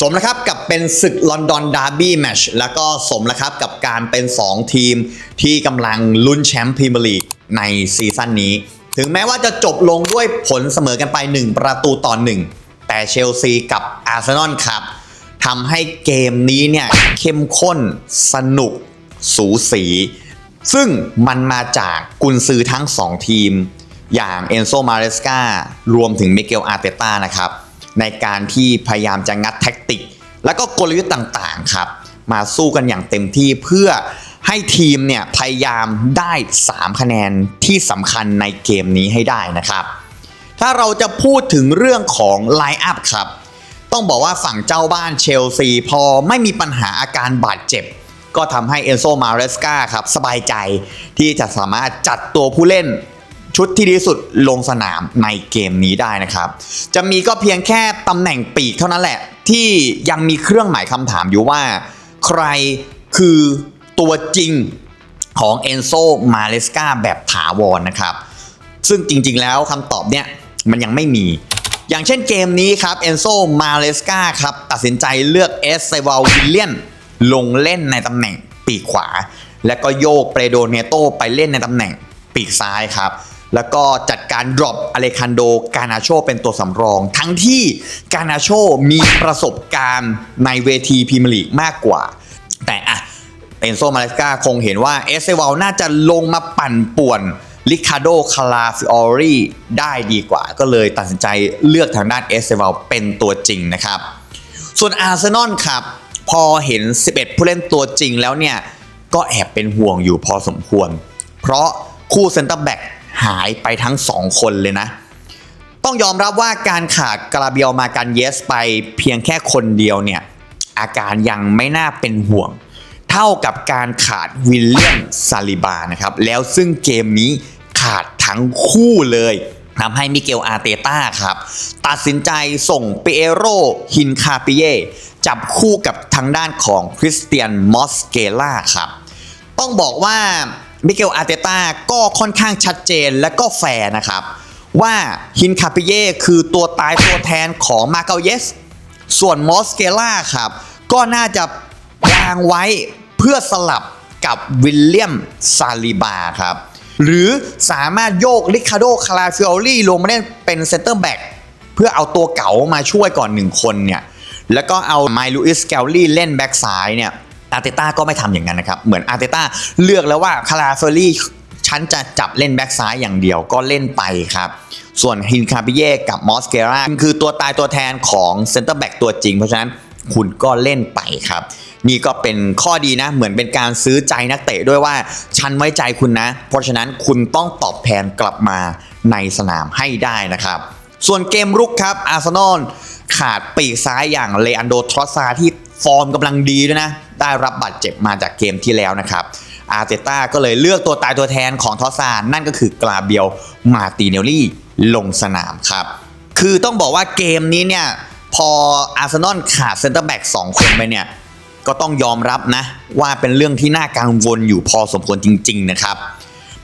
สมแล้วครับกับเป็นศึกลอนดอนดาร์บี้แมชแล้วก็สมแล้วครับกับการเป็น 2 ทีมที่กำลังลุ้นแชมป์พรีเมียร์ลีกในซีซั่นนี้ ถึงแม้ว่าจะจบลงด้วยผลเสมอกันไป 1 ประตูต่อ 1 แต่เชลซีกับอาร์เซนอลครับทำให้เกมนี้เนี่ยเข้มข้นสนุกสูสี ซึ่งมันมาจากกุนซือทั้ง 2 ทีม อย่างเอนโซมาเรสการวมถึงมิเกลอาร์เตต้านะครับ ในการที่พยายามจะงัดแท็กติก และก็กลยุทธ์ต่างๆครับ มาสู้กันอย่างเต็มที่เพื่อให้ทีมเนี่ยพยายามได้ 3 คะแนนที่สำคัญในเกมนี้ให้ได้นะครับ ถ้าเราจะพูดถึงเรื่องของไลน์อัพครับ ต้องบอกว่าฝั่งเจ้าบ้านเชลซีพอไม่มีปัญหาอาการบาดเจ็บ ก็ทำให้เอนโซมาเรสกาครับสบายใจที่จะสามารถจัดตัวผู้เล่น ชุดที่ดีสุดลงสนามในเกมนี้ได้นะครับ จะมีก็เพียงแค่ตำแหน่งปีกเท่านั้นแหละ ที่ยังมีเครื่องหมายคำถามอยู่ว่า ใครคือตัวจริงของเอนโซมาเลสกาแบบถาวรนะครับ ซึ่งจริงๆแล้วคำตอบเนี่ยมันยังไม่มี อย่างเช่นเกมนี้ครับเอนโซมาเลสกาครับตัดสินใจเลือกเอสเซวาลวิลเลียนลงเล่นในตำแหน่งปีกขวา และก็โยกเปโดเนโตไปเล่นในตำแหน่งปีกซ้ายครับ แล้วก็จัดการดรอปอเลคันโดกานาโชเป็นตัวสำรอง ทั้งที่กานาโชมีประสบการณ์ในเวทีพรีเมียร์ลีกมากกว่า แต่อะเอนโซมาเลสกาคงเห็นว่าเอสเซวาลน่าจะลงมาปั่นป่วนลิคาโดคาลาฟิออรีได้ดีกว่า ก็เลยตัดสินใจเลือกทางด้านเอสเซวาลเป็นตัวจริงนะครับ ส่วนอาร์เซนอลครับ พอเห็น 11 ผู้เล่นตัวจริงแล้วเนี่ย ก็แอบเป็นห่วงอยู่พอสมควร เพราะคู่เซนเตอร์แบ็ก หายไปทั้ง 2 คนเลยนะ ต้องยอมรับว่าการขาดกราเบียลมาการเยสไปเพียงแค่คนเดียวเนี่ย อาการยังไม่น่าเป็นห่วง เท่ากับการขาดวิลเลียมซาลิบานะครับ แล้วซึ่งเกมนี้ขาดทั้งคู่เลยทำให้มิเกลอาเตต้าครับ ตัดสินใจส่งเปเอโรฮินคาปิเย จับคู่กับทางด้านของคริสเตียนมอสเกล่าครับ ต้องบอกว่า มิเกลอาร์เตต้าก็ค่อนข้างชัดเจนและก็แฟร์นะครับ ว่าฮินคาปิเย่คือตัวตายตัวแทนของมาเกาเยส ส่วนมอสเกล่าครับ ก็น่าจะวางไว้เพื่อสลับกับวิลเลียมซาลิบาครับ หรือสามารถโยกลิคาโดคาราฟิโอลี่ลงมาเล่นเป็นเซนเตอร์แบ็กเพื่อเอาตัวเก๋ามาช่วยก่อนหนึ่งคนเนี่ยแล้วก็เอาไมลูอิสแกลลี่เล่นแบ็กซ้ายเนี่ย อาร์เตต้าก็ไม่ทำอย่างนั้นนะครับ เหมือนอาร์เตต้าเลือกแล้วว่าคาราเฟอรี่ฉันจะจับเล่นแบ็กซ้ายอย่างเดียวก็เล่นไปครับ ส่วนฮินคาปิเย่กับมอสเกราคือตัวตายตัวแทนของเซนเตอร์แบ็กตัวจริง เพราะฉะนั้นคุณก็เล่นไปครับ นี่ก็เป็นข้อดีนะ เหมือนเป็นการซื้อใจนักเตะด้วยว่า ฉันไว้ใจคุณนะ เพราะฉะนั้นคุณต้องตอบแทนกลับมาในสนามให้ได้นะครับ ส่วนเกมรุกครับอาร์เซนอลขาดปีกซ้ายอย่างเลอันโดทรอสซาที่ฟอร์มกำลังดีด้วยนะ ได้รับบาดเจ็บมาจากเกมที่แล้วนะครับอาร์เตต้าก็เลยเลือกตัวตายตัวแทนของทอสซานั่นก็คือกลาเบียวมาติเนลลี่ลงสนามครับ คือต้องบอกว่าเกมนี้เนี่ยพออาร์เซนอลขาดเซนเตอร์แบ็กสองคนไปเนี่ยก็ต้องยอมรับนะ ว่าเป็นเรื่องที่น่ากังวลอยู่พอสมควรจริง ๆ นะครับ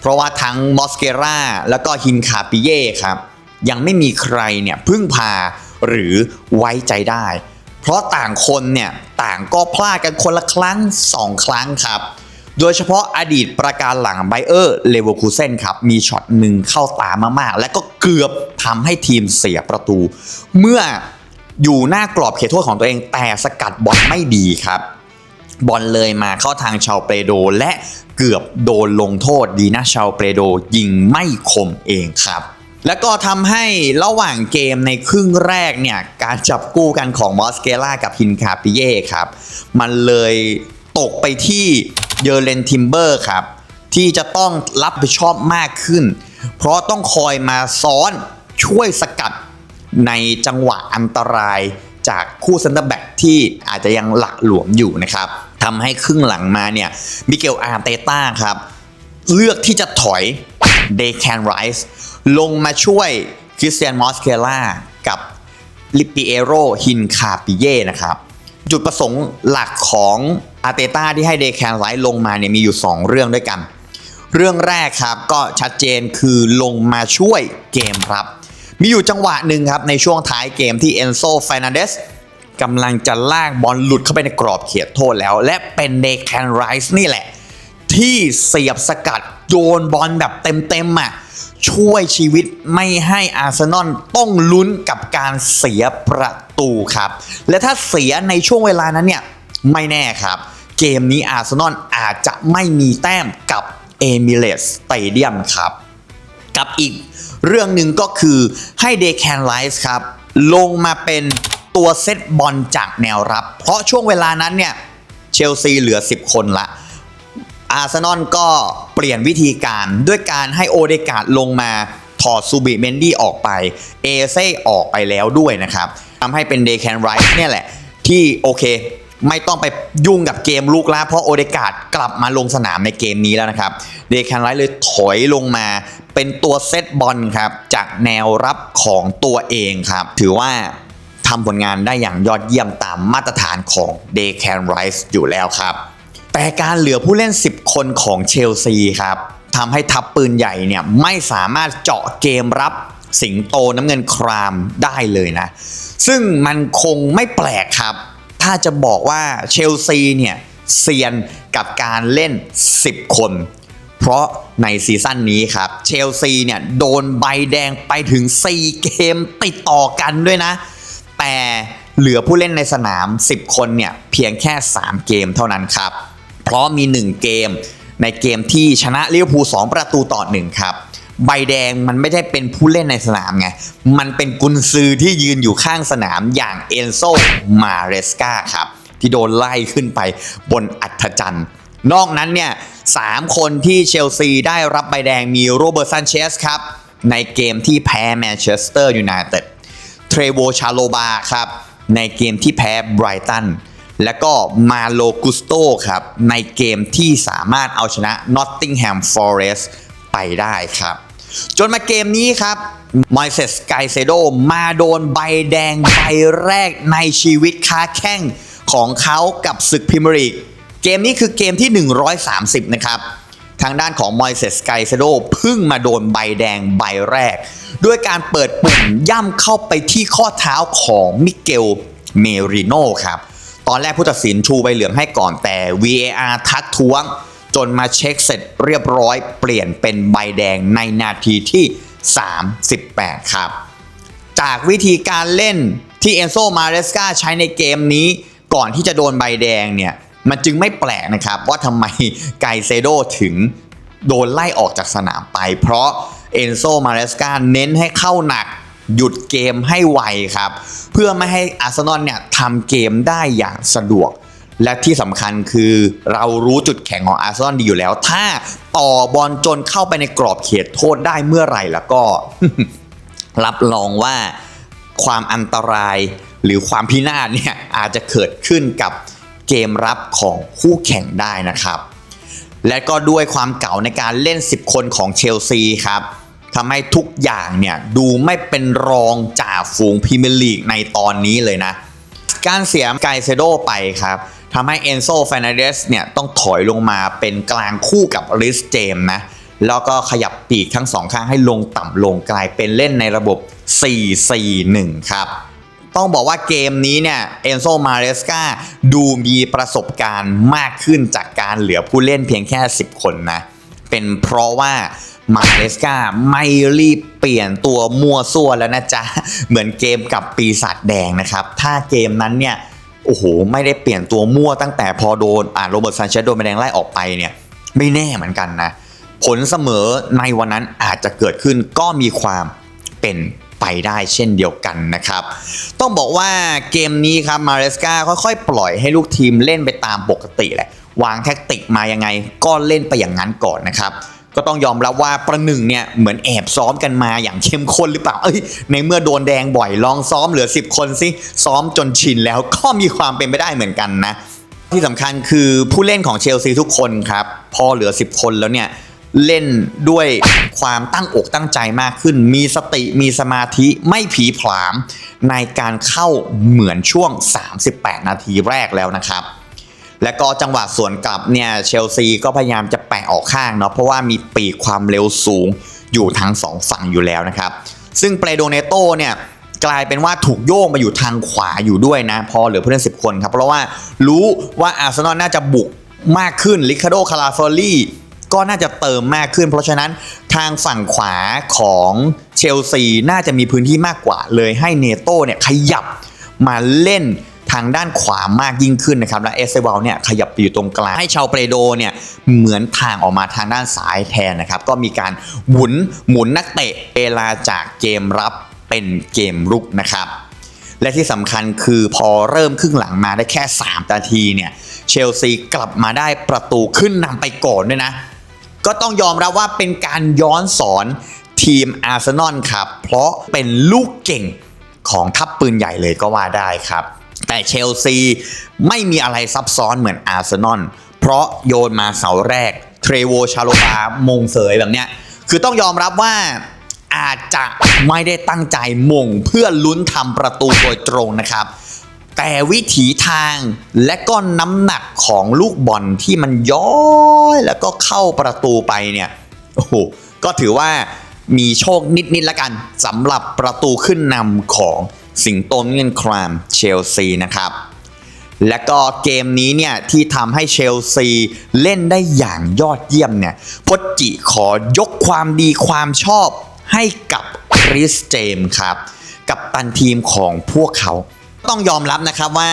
เพราะว่าทั้งมอสเกราแล้วก็ฮินคาปิเย่ครับ ยังไม่มีใครเนี่ยพึ่งพาหรือไว้ใจได้ เพราะต่างคนเนี่ยต่างก็พลาดกันคนละครั้ง 2 ครั้งครับ โดยเฉพาะอดีตประการหลังไบเออร์เลเวอร์คูเซนครับ มีช็อตหนึ่งเข้าตามากๆ และก็เกือบทำให้ทีมเสียประตู เมื่ออยู่หน้ากรอบเขตโทษของตัวเองแต่สกัดบอลไม่ดีครับบอลเลยมาเข้าทางชาวเปโดและเกือบโดนลงโทษดีนะชาวเปโดยิงไม่คมเองครับ แล้วก็ทำให้ระหว่างเกมในครึ่งแรกเนี่ย การจับกู้กันของมอสเกล่ากับฮินคาปิเย่ครับ มันเลยตกไปที่เยอร์เลนทิมเบอร์ครับ ที่จะต้องรับผิดชอบมากขึ้น เพราะต้องคอยมาซ้อนช่วยสกัดในจังหวะอันตรายจากคู่เซนเตอร์แบ็กที่อาจจะยังหละหลวมอยู่นะครับทำให้ครึ่งหลังมาเนี่ยมิเกลอาร์เตต้าครับ เลือกที่จะถอยเดแคนไรส์ ลงมาช่วยคริสเตียนมอสเคล่ากับลิปิเอโรฮินคาปิเย่นะครับ จุดประสงค์หลักของอาร์เตต้าที่ให้เดแคนไรส์ลงมาเนี่ยมีอยู่ 2 เรื่องด้วยกัน เรื่องแรกครับก็ชัดเจนคือลงมาช่วยเกมครับ มีอยู่จังหวะหนึ่งครับ ในช่วงท้ายเกมที่เอนโซฟ r น a เดสกำลังจะลากบอลหลุดเข้าไปในกรอบเขตโทษแล้ว และเป็นเดแคนไรส์นี่แหละ ที่เสียบสกัดโยนบอลแบบเต็มๆอะ ช่วยชีวิตไม่ให้อาร์เซนอลต้องลุ้นกับการเสียประตูครับ และถ้าเสียในช่วงเวลานั้นเนี่ยไม่แน่ครับ เกมนี้อาร์เซนอลอาจจะไม่มีแต้มกับเอมิเรตสเตเดียมครับ กับอีกเรื่องหนึ่งก็คือให้เดแคนไลส์ครับ ลงมาเป็นตัวเซตบอลจากแนวรับ เพราะช่วงเวลานั้นเนี่ยเชลซีเหลือ 10 คนละ อาร์เซนอลก็เปลี่ยนวิธีการด้วยการให้โอเดกาดลงมาถอดซูบิเมนดี้ออกไปเอเซ่ออกไปแล้วด้วยนะครับทำให้เป็นเดแคนไรส์เนี่ยแหละ ที่โอเค ไม่ต้องไปยุ่งกับเกมลูกแล้วเพราะโอเดกาดกลับมาลงสนามในเกมนี้แล้วนะครับเดแคนไรส์เลยถอยลงมาเป็นตัวเซตบอลครับจากแนวรับของตัวเองครับ ถือว่าทำผลงานได้อย่างยอดเยี่ยมตามมาตรฐานของเดแคนไรส์อยู่แล้วครับ แต่การเหลือผู้เล่น 10 คนของเชลซีครับทำให้ทัพปืนใหญ่เนี่ยไม่สามารถเจาะเกมรับสิงโตน้ำเงินครามได้เลยนะ ซึ่งมันคงไม่แปลกครับ ถ้าจะบอกว่าเชลซีเนี่ยเซียนกับการเล่น 10 คน เพราะในซีซั่นนี้ครับ เชลซีเนี่ยโดนใบแดงไปถึง 4 เกมติดต่อกันด้วยนะ แต่เหลือผู้เล่นในสนาม 10 คนเนี่ยเพียงแค่ 3 เกมเท่านั้นครับ เพราะมี 1 เกม ในเกมที่ชนะลิเวอร์พูล2ประตูต่อ1ครับใบแดงมันไม่ได้เป็นผู้เล่นในสนามไง มันเป็นกุนซือที่ยืนอยู่ข้างสนามอย่างเอนโซมาเรสกาครับ ที่โดนไล่ขึ้นไปบนอัฐจันทร์ นอกนั้นเนี่ยสามคนที่เชลซีได้รับใบแดงมีโรเบิร์ตซันเชสครับ ในเกมที่แพ้แมนเชสเตอร์ยูไนเต็ด เทรโวชาโลบาครับ ในเกมที่แพ้ไบรตัน และก็มาโลกุสโตครับ ในเกมที่สามารถเอาชนะนอตติงแฮมฟอเรสต์ไปได้ครับ จนมาเกมนี้ครับมอยเซสไกเซโดมาโดนใบแดงใบแรกในชีวิตค้าแข้งของเขากับศึกพรีเมียร์ลีกเกมนี้คือเกมที่ 130 นะครับ ทางด้านของมอยเซสไกเซโดพิ่งมาโดนใบแดงใบแรก ด้วยการเปิดปุ่มย่ำเข้าไปที่ข้อเท้าของมิเกลเมริโนครับ ตอนแรกผู้ตัดสินชูใบเหลืองให้ก่อนแต่ VAR ทักท้วง จนมาเช็คเสร็จเรียบร้อย เปลี่ยนเป็นใบแดงในนาทีที่ 38 ครับ จากวิธีการเล่นที่เอนโซมาเรสกาใช้ในเกมนี้ก่อนที่จะโดนใบแดงเนี่ยมันจึงไม่แปลกนะครับ ว่าทำไมไกเซโดถึงโดนไล่ออกจากสนามไป เพราะเอนโซมาเรสกาเน้นให้เข้าหนัก หยุดเกมให้ไวครับ เพื่อไม่ให้อาร์เซนอลเนี่ยทำเกมได้อย่างสะดวก และที่สำคัญคือเรารู้จุดแข็งของอาร์เซนอลดีอยู่แล้ว ถ้าต่อบอลจนเข้าไปในกรอบเขตโทษได้เมื่อไหร่แล้วก็ รับรองว่าความอันตรายหรือความพินาศเนี่ยอาจจะเกิดขึ้นกับเกมรับของคู่แข่งได้นะครับ และก็ด้วยความเก่าในการเล่น 10 คนของเชลซีครับ ทำให้ทุกอย่างเนี่ยดูไม่เป็นรองจ่าฝูงพรีเมียร์ลีกในตอนนี้เลยนะ การเสียไกเซโดไปครับทำให้เอนโซฟนเดสเนี่ยต้องถอยลงมาเป็นกลางคู่กับริสเจมนะ แล้วก็ขยับปีกทั้งสองข้างให้ลงต่ำลงกลายเป็นเล่นในระบบ 4-4-1 ครับต้องบอกว่าเกมนี้เนี่ยเอนโซมาเรสกาดูมีประสบการณ์มากขึ้นจากการเหลือผู้เล่นเพียงแค่ 10 คนนะ เป็นเพราะว่า มาเรสกาไม่รีบเปลี่ยนตัวมัวซั่วแล้วนะจ๊ะ เหมือนเกมกับปีศาจแดงนะครับ ถ้าเกมนั้นเนี่ย โอ้โห ไม่ได้เปลี่ยนตัวมั่วตั้งแต่พอโดนอ่าโรเบิร์ตซานเชสโดนใบแดงไล่ออกไปเนี่ย ไม่แน่เหมือนกันนะ ผลเสมอในวันนั้นอาจจะเกิดขึ้นก็มีความเป็นไปได้เช่นเดียวกันนะครับ ต้องบอกว่าเกมนี้ครับมาเรสกาค่อยๆ ปล่อยให้ลูกทีมเล่นไปตามปกติแหละวางแท็กติกมายังไงก็เล่นไปอย่างนั้นก่อนนะครับ ก็ต้องยอมรับว่าประหนึ่งเนี่ยเหมือนแอบซ้อมกันมาอย่างเข้มข้นหรือเปล่า เอ้ย ในเมื่อโดนแดงบ่อยลองซ้อมเหลือ 10 คนสิซ้อมจนชินแล้วก็มีความเป็นไปได้เหมือนกันนะ ที่สำคัญคือผู้เล่นของเชลซีทุกคนครับ พอเหลือ 10 คนแล้วเนี่ยเล่นด้วยความตั้งอกตั้งใจมากขึ้น มีสติมีสมาธิไม่ผีผลาม ในการเข้าเหมือนช่วง 38 นาทีแรกแล้วนะครับ และก็จังหวะสวนกลับเนี่ยเชลซีก็พยายามจะแปะออกข้างเนาะเพราะว่ามีปีกความเร็วสูงอยู่ทั้งสองฝั่งอยู่แล้วนะครับ ซึ่งเปโดเนโตเนี่ยกลายเป็นว่าถูกโยกมาอยู่ทางขวาอยู่ด้วยนะ พอเหลือผู้เล่น10คนครับเพราะว่ารู้ว่าอาร์เซนอลน่าจะบุกมากขึ้นลิคาโดคาราฟอรี่ก็น่าจะเติมมากขึ้น เพราะฉะนั้นทางฝั่งขวาของเชลซีน่าจะมีพื้นที่มากกว่าเลยให้เนโตเนี่ยขยับมาเล่น ทางด้านขวามากยิ่งขึ้นนะครับ และเอสเซวลเนี่ยขยับไปอยู่ตรงกลาง ให้ชาวเปโดเนี่ยเหมือนทางออกมาทางด้านซ้ายแทนนะครับ ก็มีการหมุนหมุนนักเตะเวลาจากเกมรับเป็นเกมรุกนะครับและที่สำคัญคือพอเริ่มครึ่งหลังมาได้แค่ 3 นาทีเนี่ยเชลซีกลับมาได้ประตูขึ้นนำไปก่อนด้วยนะ ก็ต้องยอมรับว่าเป็นการย้อนสอนทีมอาร์เซนอลครับ เพราะเป็นลูกเก่งของทัพปืนใหญ่เลยก็ว่าได้ครับ แต่เชลซีไม่มีอะไรซับซ้อนเหมือนอาร์เซนอลเพราะโยนมาเสาแรกเทรโวชาโลบามงเสยแบบเนี้ยคือต้องยอมรับว่าอาจจะไม่ได้ตั้งใจมงเพื่อลุ้นทำประตูโดยตรงนะครับ แต่วิถีทางและก็น้ำหนักของลูกบอลที่มันย้อยแล้วก็เข้าประตูไปเนี่ยโอ้โหก็ถือว่ามีโชคนิดๆละกันสำหรับประตูขึ้นนำของ สิงโตเงินครามเชลซีนะครับและก็เกมนี้เนี่ยที่ทำให้เชลซีเล่นได้อย่างยอดเยี่ยมเนี่ยพจจิขอยกความดีความชอบให้กับคริสเจมส์ครับ กับตันทีมของพวกเขา ต้องยอมรับนะครับว่า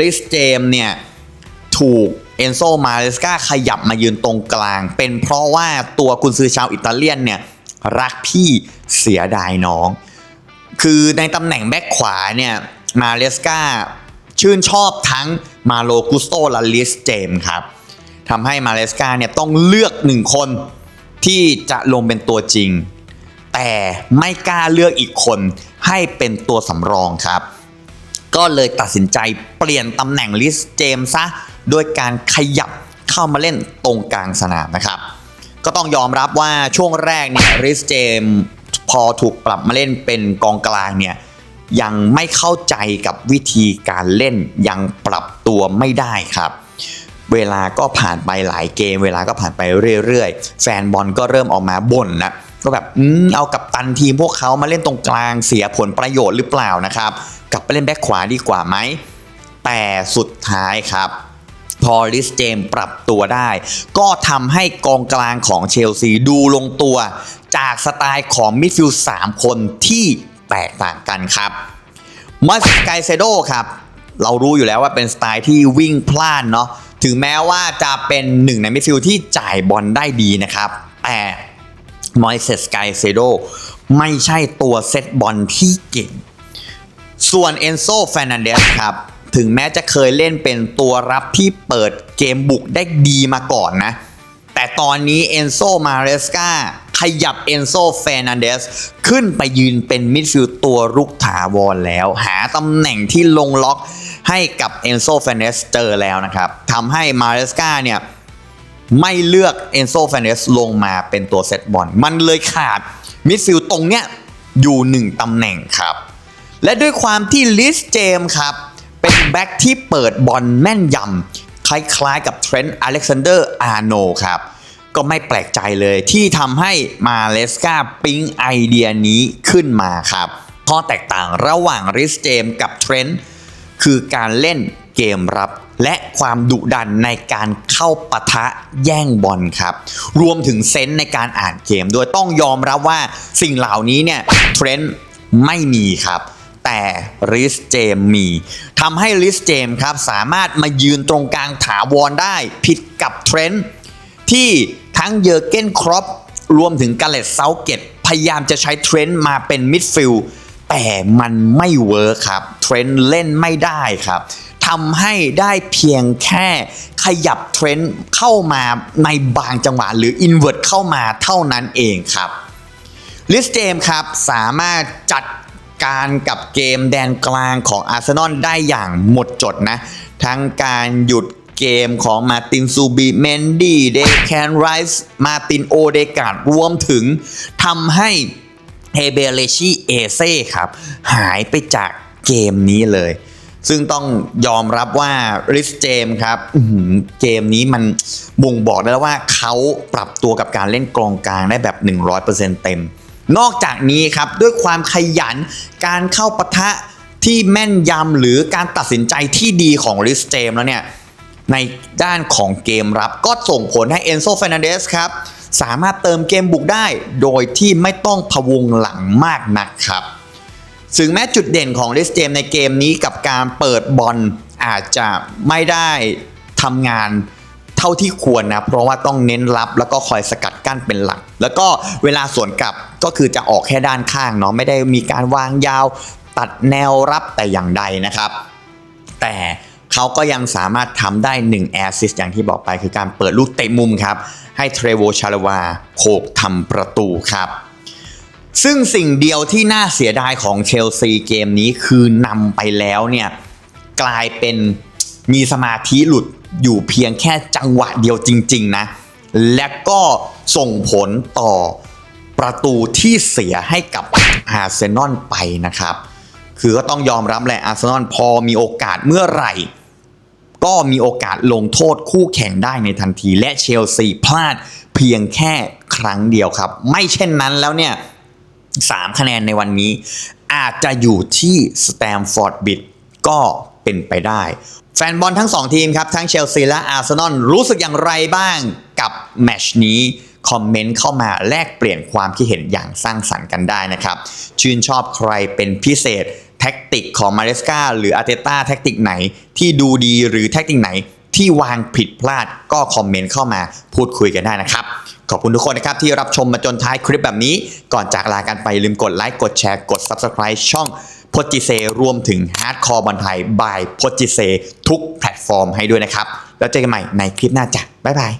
ริสเจมส์เนี่ยถูกเอนโซมาเลสกาขยับมายืนตรงกลาง เป็นเพราะว่าตัวกุนซือชาวอิตาเลียนเนี่ยรักพี่เสียดายน้อง คือในตำแหน่งแบ็คขวาเนี่ยมาเลสกาชื่นชอบทั้งมาโลกุสโตและลิสเจมครับทำให้มาเลสกาเนี่ยต้องเลือกหนึ่งคนที่จะลงเป็นตัวจริง แต่ไม่กล้าเลือกอีกคนให้เป็นตัวสำรองครับ ก็เลยตัดสินใจเปลี่ยนตำแหน่งลิสเจมซะโดยการขยับเข้ามาเล่นตรงกลางสนามนะครับ ก็ต้องยอมรับว่าช่วงแรกเนี่ยริสเจม พอถูกปรับมาเล่นเป็นกองกลางเนี่ยยังไม่เข้าใจกับวิธีการเล่นยังปรับตัวไม่ได้ครับ เวลาก็ผ่านไปหลายเกม เวลาก็ผ่านไปเรื่อยๆ แฟนบอลก็เริ่มออกมาบ่นนะก็แบบอืมเอากับตันทีมพวกเขามาเล่นตรงกลางเสียผลประโยชน์หรือเปล่านะครับ กลับไปเล่นแบ็คขวาดีกว่าไหมแต่สุดท้ายครับ พอลิสเจมส์ปรับตัวได้ ก็ทำให้กองกลางของเชลซีดูลงตัว จากสไตล์ของมิดฟิลด์3คนที่แตกต่างกันครับมาสไกเซโดครับเรารู้อยู่แล้วว่าเป็นสไตล์ที่วิ่งพล่านเนาะถึงแม้ว่าจะเป็นหนึ่งในมิดฟิลด์ที่จ่ายบอลได้ดีนะครับ แต่มอยเซสไกเซโดไม่ใช่ตัวเซตบอลที่เก่ง ส่วนเอนโซแฟนันเดสครับ ถึงแม้จะเคยเล่นเป็นตัวรับที่เปิดเกมบุกได้ดีมาก่อนนะ แต่ตอนนี้เอนโซมาเรสกาขยับเอนโซแฟรนันเดสขึ้นไปยืนเป็นมิดฟิลด์ตัวรุกถาวรแล้ว หาตำแหน่งที่ลงล็อกให้กับเอนโซแฟรนันเดสเจอแล้วนะครับทำให้มาเรสกาเนี่ยไม่เลือกเอนโซแฟนเดสลงมาเป็นตัวเซตบอลมันเลยขาดมิดฟิลด์ตรงเนี้ยอยู่หนึ่งตำแหน่งครับ และด้วยความที่ลิสเจมครับ แบ็คที่เปิดบอลแม่นยำคล้ายๆกับเทรนต์อเล็กซานเดอร์อาร์โนครับ ก็ไม่แปลกใจเลยที่ทำให้มาเลสกาปิ๊งไอเดียนี้ขึ้นมาครับ ข้อแตกต่างระหว่างริสเจมกับเทรนต์คือการเล่นเกมรับและความดุดันในการเข้าปะทะแย่งบอลครับ รวมถึงเซนส์ในการอ่านเกมโดยต้องยอมรับว่าสิ่งเหล่านี้เนี่ยเทรนด์ไม่มีครับ แต่ริสเจมมีทำให้ริสเจมครับสามารถมายืนตรงกลางถาวรได้ผิดกับเทรนด์ที่ทั้งเยอร์เกนครอปรวมถึงกาเลตเซาเกตพยายามจะใช้เทรนด์มาเป็นมิดฟิลด์แต่มันไม่เวิร์คครับเทรนด์เล่นไม่ได้ครับทำให้ได้เพียงแค่ขยับเทรนด์เข้ามาในบางจังหวะหรืออินเว r ร์ตเข้ามาเท่านั้นเองครับลิสเจมครับสามารถจัด การกับเกมแดนกลางของอาร์เซนอลได้อย่างหมดจดนะ ทั้งการหยุดเกมของมาตินซูบีเมนดี้เดแคนไรส์มาตินโอเดกาดรวมถึงทำให้เฮเบเลชีเอเซ่ครับ หายไปจากเกมนี้เลย ซึ่งต้องยอมรับว่าริสเจมครับเกมนี้มันบ่งบอกได้แล้วว่าเขาปรับตัวกับการเล่นกองกลางได้แบบ 100%เต็ม นอกจากนี้ครับด้วยความขยันการเข้าปะทะที่แม่นยำหรือการตัดสินใจที่ดีของริสเจมแล้วเนี่ย ในด้านของเกมรับก็ส่งผลให้เอนโซ f ฟ r นเดสครับ สามารถเติมเกมบุกได้โดยที่ไม่ต้องพวงหลังมากนักครับถึงแม้จุดเด่นของลิสเจมในเกมนี้กับการเปิดบอลอาจจะไม่ได้ทำงาน ท่าที่ควรนะ เพราะว่าต้องเน้นรับแล้วก็คอยสกัดกั้นเป็นหลัก แล้วก็เวลาสวนกลับก็คือจะออกแค่ด้านข้างเนาะไม่ได้มีการวางยาว ตัดแนวรับแต่อย่างใดนะครับ แต่เขาก็ยังสามารถทำได้1แอสซิสอย่างที่บอกไปคือการเปิดลูกเตะมุมครับ ให้เทรโวชาลวาโขกทำประตูครับซึ่งสิ่งเดียวที่น่าเสียดายของเชลซีเกมนี้คือนำไปแล้วเนี่ยกลายเป็น มีสมาธิหลุดอยู่เพียงแค่จังหวะเดียวจริง ๆ นะ และก็ส่งผลต่อประตูที่เสียให้กับอาร์เซนอลไปนะครับ คือก็ต้องยอมรับแหละอาร์เซนอลพอมีโอกาสเมื่อไหร่ ก็มีโอกาสลงโทษคู่แข่งได้ในทันที และเชลซีพลาดเพียงแค่ครั้งเดียวครับ ไม่เช่นนั้นแล้วเนี่ย3คะแนนในวันนี้ อาจจะอยู่ที่สแตมฟอร์ดบิดก็เป็นไปได้ แฟนบอลทั้ง 2 ทีมครับ ทั้งเชลซีและอาร์เซนอลรู้สึกอย่างไรบ้างกับแมชนี้ คอมเมนต์เข้ามาแลกเปลี่ยนความคิดเห็นอย่างสร้างสรรค์กันได้นะครับ ชื่นชอบใครเป็นพิเศษ แท็กติกของมาเรสกาหรืออาร์เตต้าแท็กติกไหนที่ดูดีหรือแท็กติกไหนที่วางผิดพลาดก็คอมเมนต์เข้ามาพูดคุยกันได้นะครับ ขอบคุณทุกคนนะครับที่รับชมมาจนท้ายคลิปแบบนี้ ก่อนจากลากันไปลืมกดไลค์กดแชร์กด Subscribe ช่อง พจิเซรวมถึงฮาร์ดคอร์บอลไทยบายพจิเซทุกแพลตฟอร์มให้ด้วยนะครับ แล้วเจอกันใหม่ในคลิปหน้าจ้ะบ๊ายบาย